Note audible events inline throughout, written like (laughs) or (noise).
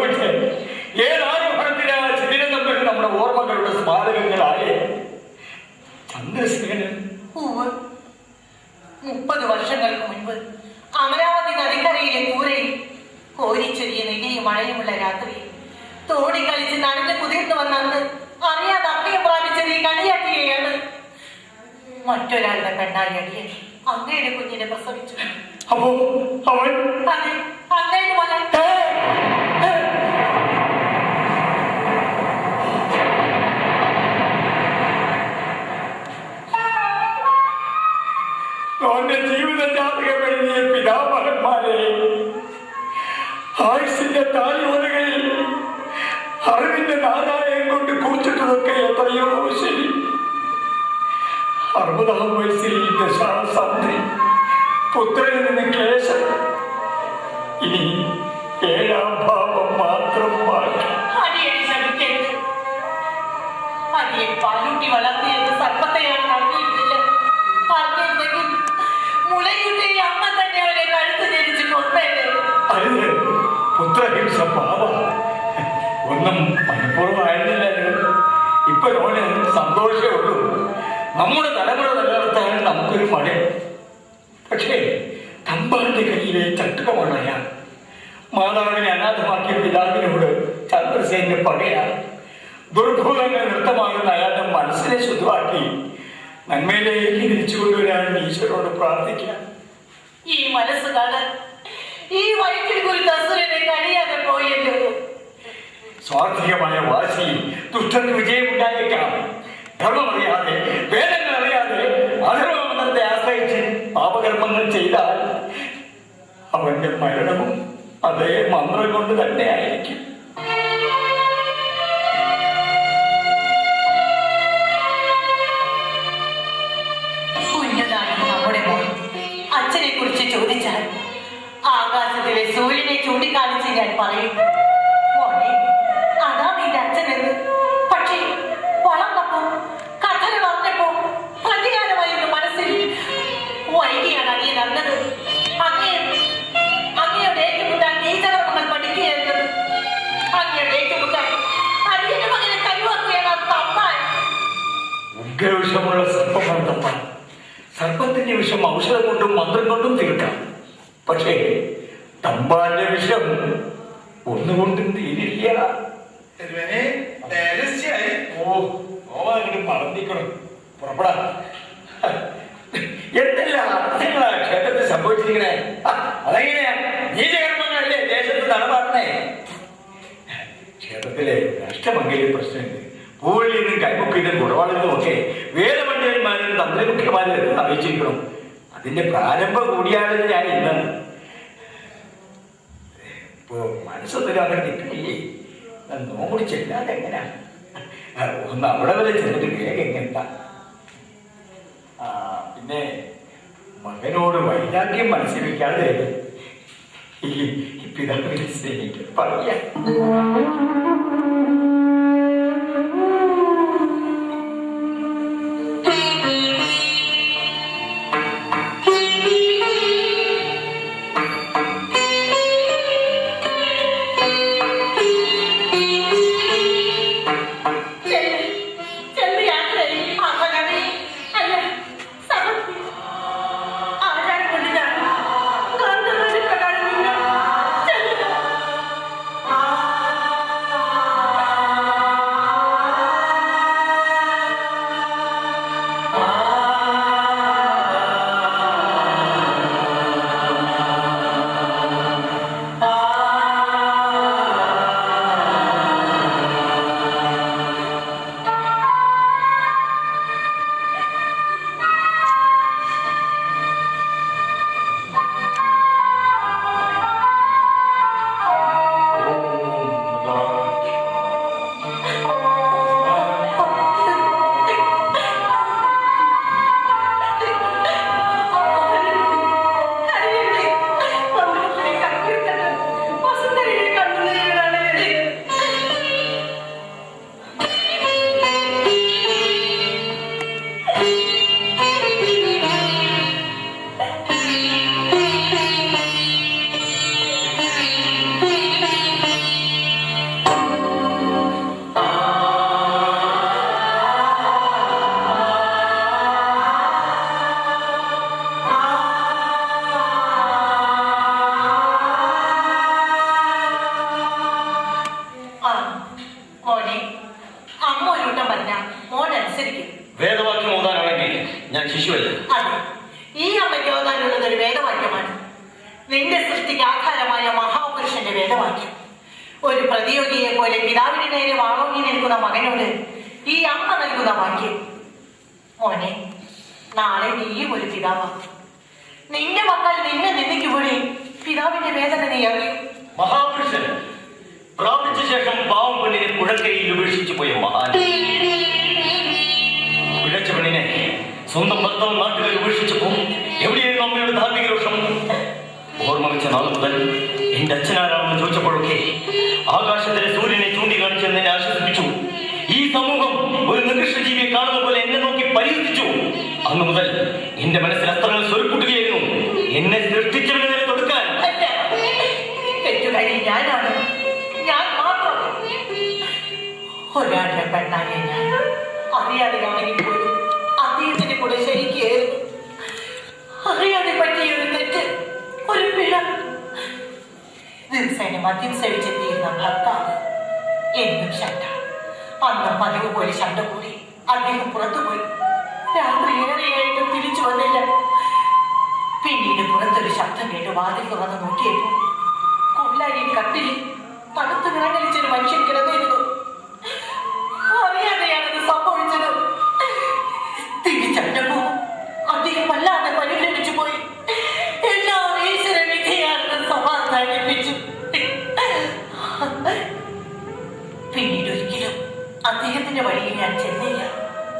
എന്താ സംഭവിച്ചത് ഏതാനുഭവത്തിലാ ശരീരം നമ്മുടെ ഓർമ്മകളുടെ സ്മാരകങ്ങളായ. ചന്ദ്രസേനൻ. മുപ്പത് വർഷങ്ങൾക്ക് മുൻപ് അമരാവതി നദിക്കരയിലെ കൂരയിൽ കോരിച്ചൊരിയ നെല്ലിയും മഴയുമുള്ള രാത്രി തോണി കളിച്ച് നടന്ന് കുതിർന്നു വന്ന അന്ന് അറിയാതെ അഭയം പ്രാപിച്ചത് ഈ കളിയാക്കുകയാണ് മറ്റൊരാളുടെ പെണ്ണായി അടിയൻ അങ്ങയുടെ കുഞ്ഞിനെ പ്രസവിച്ചു. അപ്പോ അവൻ അതെ. ജീവിത ജാതകം എഴുതിയ പിതാമഹന്മാരെ ആയുസിന്റെ താലിയോലകളിൽ അറിവിന്റെ നാരായം കൊണ്ട് കുറിച്ചിട്ടതൊക്കെ എത്രയോ ശരി. അറുപതാം വയസ്സിൽ ദശാസന്ധി പുത്രനിൽ നിന്ന് ക്ലേശം. ഇനി ഏഴാം ഭാവം മാത്രം ബാക്കി അടിയനെ പുത്രഹിംസ പാപ. ഒന്നും മനഃപൂർവമായിരുന്നില്ലല്ലോ ഇപ്പൊ ഓന് സന്തോഷമേ ഉള്ളൂ. നമ്മുടെ തലമുറ നിലനിർത്താൻ നമുക്കൊരു മടി. പക്ഷേ തമ്പാന്റെ കയ്യിലെ ചട്ടുകമാണ് മാതാവിനെ അനാഥമാക്കിയ പിതാവിനോട് ചന്ദ്രസേന്റെ പകയാണ് ദുർഭൂതങ്ങൾ നൃത്തമാകുന്ന അയാളുടെ മനസ്സിനെ ശുദ്ധമാക്കി. നന്മയിലേക്ക് തിരിച്ചു കൊണ്ടുവരാൻ ഈശ്വരോട് പ്രാർത്ഥിക്കാം. ഈ മനസ്സ് ഈ വയറ്റിൽ കുറിച്ച് അസുരനെ കഴിയാതെ പോയല്ലോ സ്വാർത്ഥികമായ വാശിയിൽ ദുഷ്ടന് വിജയമുണ്ടായേക്കാം. ധർമ്മമറിയാതെ വേദങ്ങൾ അറിയാതെ അധർമ്മത്തെ ആശ്രയിച്ച് പാപകർമ്മങ്ങൾ ചെയ്താൽ അവന്റെ മരണവും അതേ മന്ത്രം കൊണ്ട് തന്നെ സൂര്യനെ ചൂണ്ടിക്കാണിച്ച് ഞാൻ പറയും സർപ്പത്തിന്റെ വിഷം ഔഷധം കൊണ്ടും മന്ത്രം കൊണ്ടും തീർക്കാം. പക്ഷേ തമ്പാന്റെ വിഷം ഒന്നുകൊണ്ടും തീരില്ല. മറന്നിക്കണം. പുറപ്പെടാ. എന്തെല്ലാം അർത്ഥങ്ങളാ ക്ഷേത്രത്തിൽ സംഭവിച്ചിരിക്കണേ? അതെങ്ങനെയാ? നീചകർമ്മങ്ങളല്ലേ ദേശത്ത് നടമാടണേ ക്ഷേത്രത്തിലെ രാഷ്ട്രമംഗല്യ പ്രശ്നമുണ്ട് പൂവിൽ നിന്നും കൈമുക്കിനും കുടവാളിനും ഒക്കെ വേദമണ്ഡലന്മാരും തന്ത്രിമുഖ്യമാരും അറിയിച്ചിരിക്കണം. അതിന്റെ പ്രാരംഭം കൂടിയാണെന്ന് ഞാൻ ഇന്നാണ് ഇപ്പോ മനസ്സൊന്നും അവിടെ നിൽക്കില്ലേ ഞാൻ നോമ്പടി ചെല്ലാതെ എങ്ങനെയാ ഒന്ന് അവിടെ വരെ ചെന്നിട്ട് വേഗം എങ്ങനെയാ പിന്നെ മകനോട് വൈരാഗ്യം ഈ ഈ പിതാവിനെ സ്നേഹിക്കാൻ പറയാ. നിന്റെ സൃഷ്ടിക്ക് ആധാരമായ മഹാപുരുഷന്റെ വേദവാക്യം. ഒരു പ്രതിയോഗിയെ പോലെ പിതാവിന് നേരെ വാങ്ങി നിൽക്കുന്ന മകനോട് ഈ അമ്മ നൽകുന്ന വാക്യം മോനെ നാളെ നീയും ഒരു പിതാവാകും നിന്റെ മക്കൾ നിന്നെ നിന്ദിക്കുമ്പോഴേ പിതാവിന്റെ വേദന നീ അറിയും. മഹാപുരുഷൻ പ്രാപിച്ച ശേഷം പാവം പെണ്ണിനെ കുഴക്കയിൽ ഉപേക്ഷിച്ചു പോയ മഹാൻ. (laughs) പിഴച്ച പെണ്ണിനെ സ്വന്തം ഭർത്താവ് നാട്ടിൽ ഉപേക്ഷിച്ചപ്പോ വെച്ച നാൾ മുതൽ എന്റെ അച്ഛനാരാണെന്ന് ചോദിച്ചപ്പോഴൊക്കെ ആകാശത്തിലെ സൂര്യനെ ചൂണ്ടിക്കാണിച്ച് എന്നെ ആശ്വസിപ്പിച്ചു. ഈ സമൂഹം ഒരു നികൃഷ്ട ജീവിയെ കാണുന്ന പോലെ എന്നെ നോക്കി പരിഹസിച്ചു. അന്നു മുതൽ എന്റെ മനസ്സിൽ അസ്ത്രങ്ങൾ സ്വരുക്കൂട്ടുകയായിരുന്നു. എന്നെ സൃഷ്ടിച്ചവനെ തൊടുക്കാൻ. ഒരാളുടെ പെണ്ണാകെ ഞാൻ. അറിയാതെയാണെങ്കിൽ പോലും അദ്ദേഹത്തിന്റെ കൂടെ ശരിക്കായിരുന്നു അറിയാതെ പറ്റിയ ദിവസേന മദ്യം സേവിച്ചെത്തിയിരുന്ന ഭർത്താവ് എന്നും ശണ്ട. അന്ന് പതിവ് പോലെ ശണ്ട കൂടി അദ്ദേഹം പുറത്തുപോയി. രാത്രി ഏറെയായിട്ടും തിരിച്ചു വന്നില്ല. പിന്നീട് പുറത്തൊരു ശബ്ദം കേട്ട് വാതിൽ തുറന്ന് നോക്കിയപ്പോൾ കൊള്ളാരി കട്ടിലിൽ തണുത്ത് വിറങ്ങലിച്ചൊരു മനുഷ്യൻ കിടന്നിരുന്നു.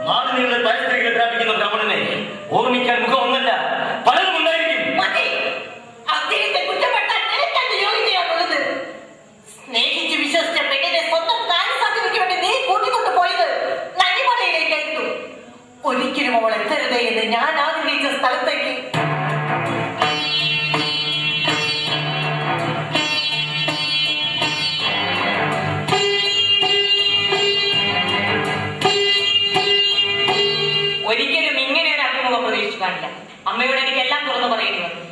നാട് നീളെ പരിസ്ഥിതികൾ വ്യാപിക്കുന്ന ബ്രാഹ്മണനെ ഓർമ്മിക്കാൻ മുഖം ഒന്നല്ല പലരും ഉണ്ടായിരിക്കും? സ്നേഹിച്ച് വിശ്വസിച്ച പെണ്ണിനെ സ്വന്തം കാര്യസാധ്യതയ്ക്ക് വേണ്ടി നീ കൂട്ടിക്കൊണ്ടു പോയത് നന്ദിമലയിലേക്കായിരുന്നു. ഒരിക്കലും അവൾ എത്തരുതേ എന്ന് ഞാൻ ആഗ്രഹിച്ച പ്രതീക്ഷിച്ചു അമ്മയോട് എനിക്ക് എല്ലാം തുറന്നു പറയേണ്ടി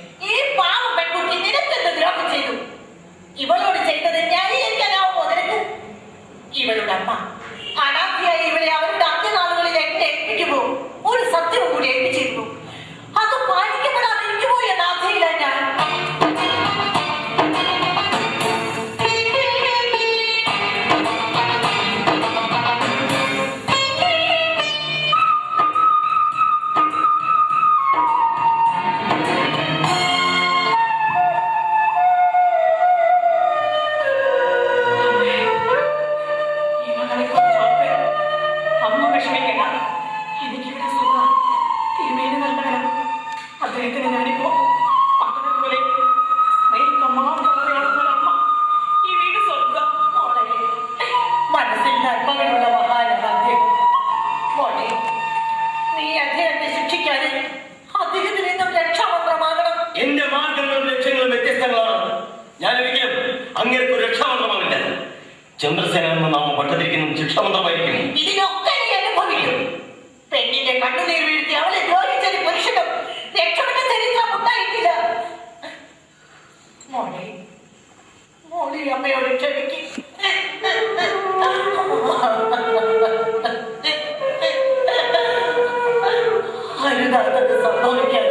ചന്ദ്രസേന എന്ന നാമം പട്ടതിരിക്കുന്നതും ശിക്ഷാമന്ത്രമായിരിക്കും ഇതിനൊക്കെ നീ അനുഭവിക്കും പെണ്ണിന്റെ കണ്ണുനീർ വീഴ്ത്തി അവളെ ദ്രോഹിച്ചത് പുരുഷനും. രക്ഷപ്പെട്ട ചരിത്രം ഉണ്ടായിട്ടില്ല. മോളെ മോളെ അമ്മയോട് ക്ഷമിക്കും. സംഭവിക്കാതിരിക്കാനാണ്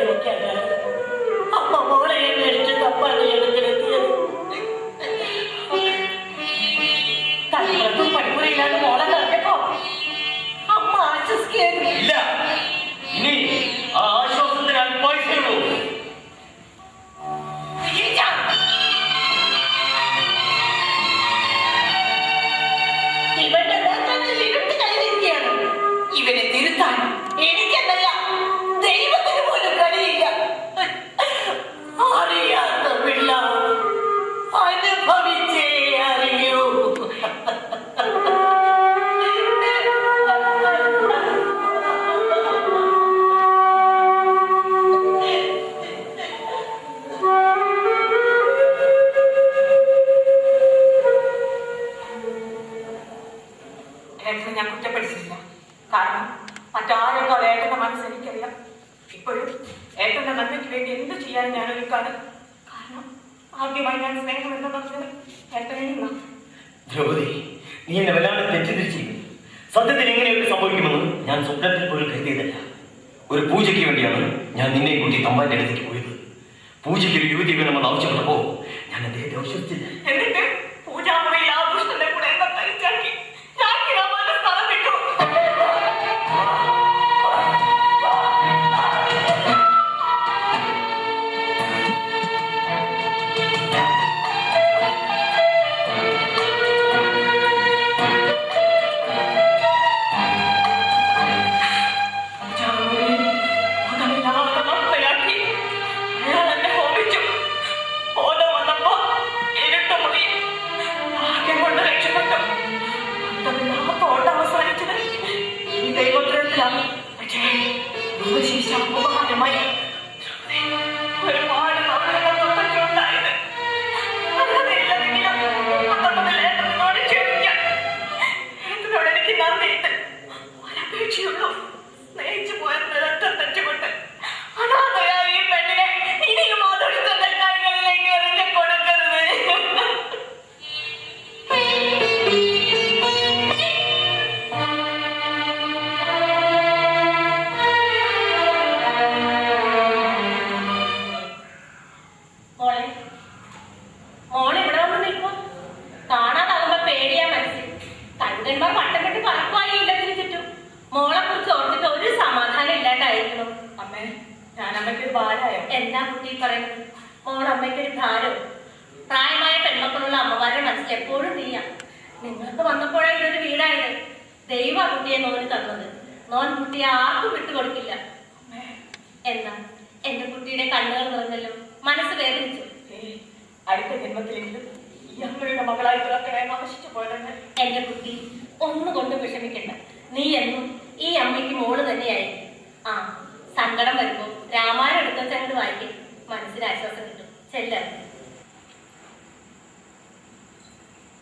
തിരുത്താൻ എനിക്കെന്നല്ല ദൈവത്തിന് പോലും കഴിയില്ല. അറിയാത്ത പിള്ള അനുഭവിച്ചേ അറിയൂ. ഞാൻ കുറ്റപ്പെടുത്തിയില്ല കാരണം മറ്റാരെക്കാൾ ഏട്ടന്റെ മനസ്സ് എനിക്കറിയാം. ഇപ്പോഴും ഏട്ടന്റെ നന്മയ്ക്ക് വേണ്ടി എന്ത് ചെയ്യാൻ ഞാൻ ഒരുക്കാണ്. കാരണം ആദ്യമായി ഞാൻ സ്നേഹം എന്ന് പറഞ്ഞത് ഏട്ടനെ നിന്നാണ് ദ്രൗപദി നീ എന്നെ വല്ലാണ്ട് തെറ്റിദ്ധരിച്ചു. സത്യത്തിൽ എങ്ങനെയൊക്കെ സംഭവിക്കുമെന്ന് ഞാൻ സ്വപ്നത്തിൽ പോലും കരുതിയതല്ല. ഒരു പൂജയ്ക്ക് വേണ്ടിയാണ് ഞാൻ നിന്നെ കൂട്ടി തമ്പാന്റെ അടുത്തേക്ക് പോയത്. പൂജയ്ക്ക് ഒരു യുവതി വേണമെന്ന് ആവശ്യപ്പെട്ടപ്പോ ഞാൻ അദ്ദേഹത്തെ ആവശ്യപ്പെട്ടില്ല എന്നിട്ട്? അമ്മയ്ക്ക് ഒരു ഭാരം. പ്രായമായ പെൺമക്കളുള്ള അമ്മമാരുടെ മനസ്സിൽ എപ്പോഴും നീയാ നിങ്ങൾക്ക് വന്നപ്പോഴേ ഇതൊരു വീടായത്. ദൈവ കുട്ടിയെ നോന് തന്നത്. നോൻ കുട്ടിയെ ആർക്കും വിട്ടുകൊടുക്കില്ല എന്നാ എന്റെ കുട്ടിയുടെ കണ്ണുകൾ നിറഞ്ഞല്ലോ. മനസ്സ് വേദനിച്ചു. അടുത്ത ജന്മത്തിലെങ്കിലും ഈ അമ്മയുടെ മകളായി നശിച്ചു പോയതെന്ന് എന്റെ കുട്ടി ഒന്നുകൊണ്ടും വിഷമിക്കണ്ട. നീ എന്നും ഈ അമ്മയ്ക്ക് മോൾ തന്നെയായി ആ സങ്കടം വരുമ്പോ രാമായണം എടുത്ത ചങ്ങട് വായിക്കും. മനസ്സിന് ആശ്വാസം കിട്ടും. ചെല്ല.